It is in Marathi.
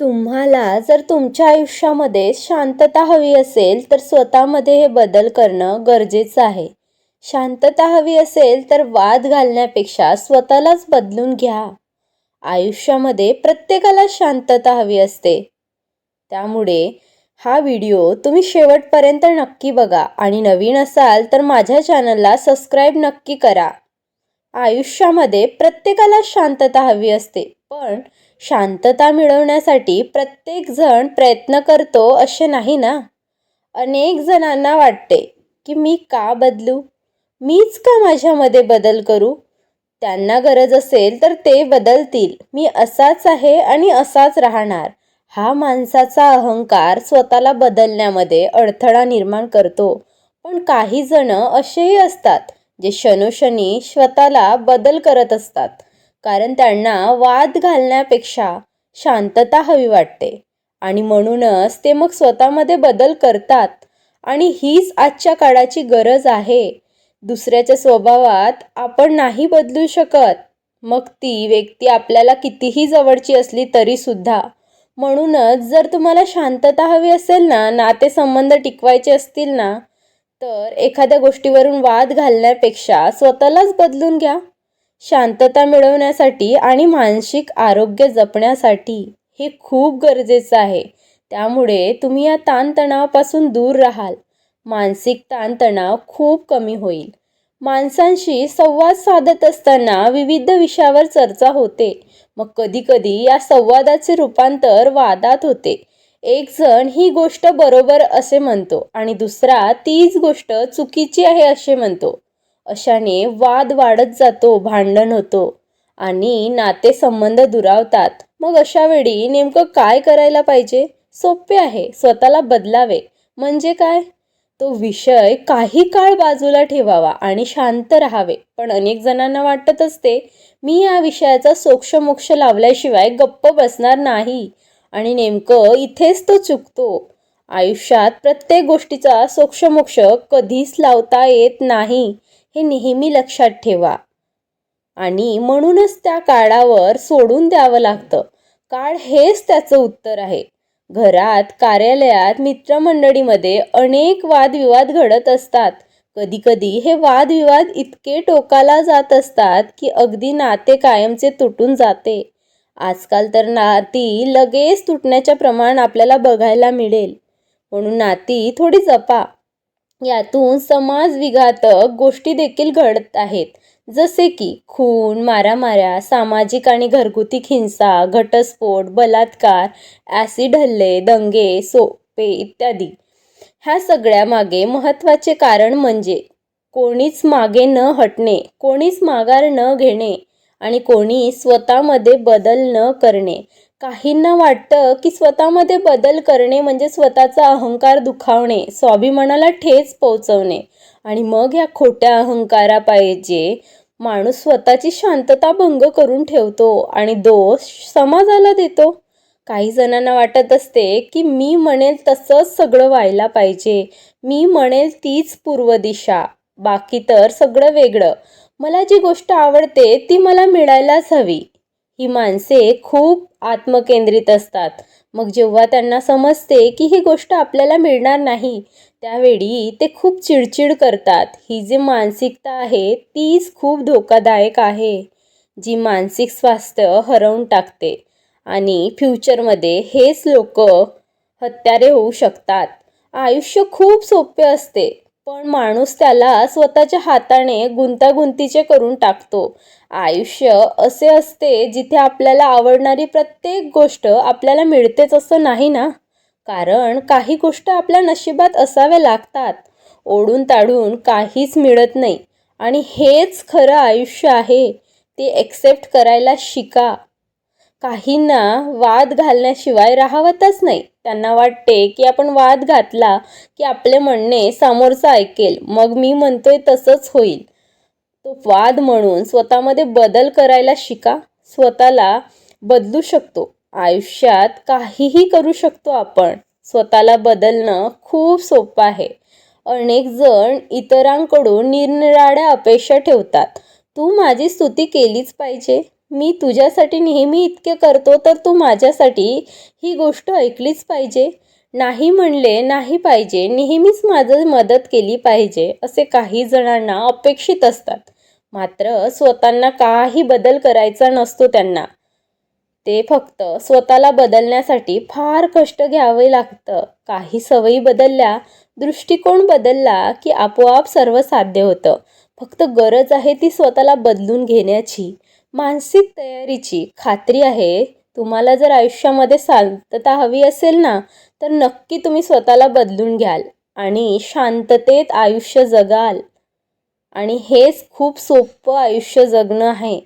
तुम्हाला जर तुमच्या आयुष्यामध्ये शांतता हवी असेल तर स्वतःमध्ये हे बदल करणं गरजेचं आहे. शांतता हवी असेल तर वाद घालण्यापेक्षा स्वतःलाच बदलून घ्या. आयुष्यामध्ये प्रत्येकाला शांतता हवी असते. त्यामुळे हा व्हिडिओ तुम्ही शेवटपर्यंत नक्की बघा आणि नवीन असाल तर माझ्या चॅनलला सबस्क्राईब नक्की करा. आयुष्यामध्ये प्रत्येकाला शांतता हवी असते पण शांतता मिळवण्यासाठी प्रत्येकजण प्रयत्न करतो असे नाही ना? अनेक जणांना वाटते की मी का बदलू? मीच का माझ्यामध्ये बदल करू? त्यांना गरज असेल तर ते बदलतील. मी असाच आहे आणि असाच राहणार. हा माणसाचा अहंकार स्वतःला बदलण्यामध्ये अडथळा निर्माण करतो. पण काही जण असेही असतात जे शनोशनी स्वतःला बदल करत असतात. कारण त्यांना वाद घालण्यापेक्षा शांतता हवी वाटते. आणि म्हणूनच ते मग स्वतःमध्ये बदल करतात. आणि हीच आजच्या काळाची गरज आहे. दुसऱ्याच्या स्वभावात आपण नाही बदलू शकत. मग ती व्यक्ती आपल्याला कितीही जवळची असली तरीसुद्धा म्हणूनच जर तुम्हाला शांतता हवी असेल ना नातेसंबंध टिकवायचे असतील ना तर एखाद्या गोष्टीवरून वाद घालण्यापेक्षा स्वतःलाच बदलून घ्या. शांतता मिळवण्यासाठी आणि मानसिक आरोग्य जपण्यासाठी हे खूप गरजेचं आहे. त्यामुळे तुम्ही या ताणतणावापासून दूर राहाल. मानसिक ताणतणाव खूप कमी होईल. माणसांशी संवाद साधत असताना विविध विषयावर चर्चा होते. मग कधीकधी या संवादाचे रूपांतर वादात होते. एक जण ही गोष्ट बरोबर असे म्हणतो आणि दुसरा तीच गोष्ट चुकीची आहे असे म्हणतो. अशाने वाद वाढत जातो भांडण होतो आणि नातेसंबंध दुरावतात. मग अशा वेळी नेमकं काय करायला पाहिजे? सोपे आहे. स्वतःला बदलावे. म्हणजे काय? तो विषय काही काळ बाजूला ठेवावा आणि शांत राहावे. पण अनेक जणांना वाटत असते मी या विषयाचा सोक्षमोक्ष लावल्याशिवाय गप्प बसणार नाही. आणि नेमकं इथेच तो चुकतो. आयुष्यात प्रत्येक गोष्टीचा सोक्षमोक्ष कधीच लावता येत नाही. हे नेहमी लक्षात ठेवा. आणि म्हणूनच त्या काळावर सोडून द्यावं लागतं. काळ हेच त्याचं उत्तर आहे. घरात कार्यालयात मित्रमंडळीमध्ये अनेक वादविवाद घडत असतात. कधीकधी हे वादविवाद इतके टोकाला जात असतात की अगदी नाते कायमचे तुटून जाते. आजकाल तर नाती लगेच तुटण्याच्या प्रमाण आपल्याला बघायला मिळेल. म्हणून नाती थोडी जपा. यातून समाज विघातक गोष्टी देखील घडत आहेत. जसे की खून मारामाऱ्या सामाजिक आणि घरगुती हिंसा घटस्फोट बलात्कार ॲसिड हल्ले दंगे सोपे इत्यादी. ह्या सगळ्या मागे महत्त्वाचे कारण म्हणजे कोणीच मागे न हटणे कोणीच माघार न घेणे आणि कोणी स्वतःमध्ये बदल न करणे. काहींना वाटतं की स्वतःमध्ये बदल करणे म्हणजे स्वतःचा अहंकार दुखावणे स्वाभिमानाला ठेच पोचवणे आणि मग या खोट्या अहंकारा पाहिजे माणूस स्वतःची शांतता भंग करून ठेवतो आणि दोष समाजाला देतो. काही जणांना वाटत असते की मी म्हणेल तसंच सगळं व्हायला पाहिजे. मी म्हणेल तीच पूर्व दिशा बाकी तर सगळं वेगळं. मला जी गोष्ट आवडते ती मला मिळायलाच हवी. ही माणसे खूप आत्मकेंद्रित असतात. मग जेव्हा त्यांना समजते की ही गोष्ट आपल्याला मिळणार नाही त्यावेळी ते खूप चिडचिड करतात. ही जी मानसिकता आहे तीच खूप धोकादायक आहे जी मानसिक स्वास्थ्य हरवून टाकते. आणि फ्युचरमध्ये हेच लोक हत्यारे होऊ शकतात. आयुष्य खूप सोपे असते. पण माणूस त्याला स्वतःच्या हाताने गुंतागुंतीचे करून टाकतो. आयुष्य असे असते जिथे आपल्याला आवडणारी प्रत्येक गोष्ट आपल्याला मिळतेच असं नाही ना? कारण काही गोष्ट आपल्या नशिबात असाव्या लागतात. ओढून ताडून काहीच मिळत नाही. आणि हेच खरं आयुष्य आहे. ते एक्सेप्ट करायला शिका. काहींना वाद घालण्याशिवाय राहावतच नाही. त्यांना वाटते की आपण वाद घातला की आपले म्हणणे समोरचं ऐकेल. मग मी म्हणतोय तसंच होईल. तो वाद म्हणून स्वतःमध्ये बदल करायला शिका. स्वतःला बदलू शकतो. आयुष्यात काहीही करू शकतो आपण. स्वतःला बदलणं खूप सोपं आहे. अनेक जण इतरांकडून निरनिराळ्या अपेक्षा ठेवतात. तू माझी स्तुती केलीच पाहिजे. मी तुझ्यासाठी नेहमी इतके करतो तर तू माझ्यासाठी ही गोष्ट ऐकलीच पाहिजे. नाही म्हणले नाही पाहिजे नेहमीच माझं मदत केली पाहिजे असे काही जणांना अपेक्षित असतात. मात्र स्वतःना काही बदल करायचा नसतो त्यांना. ते फक्त स्वतःला बदलण्यासाठी फार कष्ट घ्यावे लागतं. काही सवयी बदलल्या दृष्टिकोन बदलला की आपोआप सर्व साध्य होतं. फक्त गरज आहे ती स्वतःला बदलून घेण्याची. मानसिक तयारीची खात्री आहे. तुम्हाला जर आयुष्यामध्ये शांतता हवी असेल ना तर नक्की तुम्ही स्वतःला बदलून घ्याल आणि शांततेत आयुष्य जगाल. आणि हेच खूप सोपं आयुष्य जगणं आहे.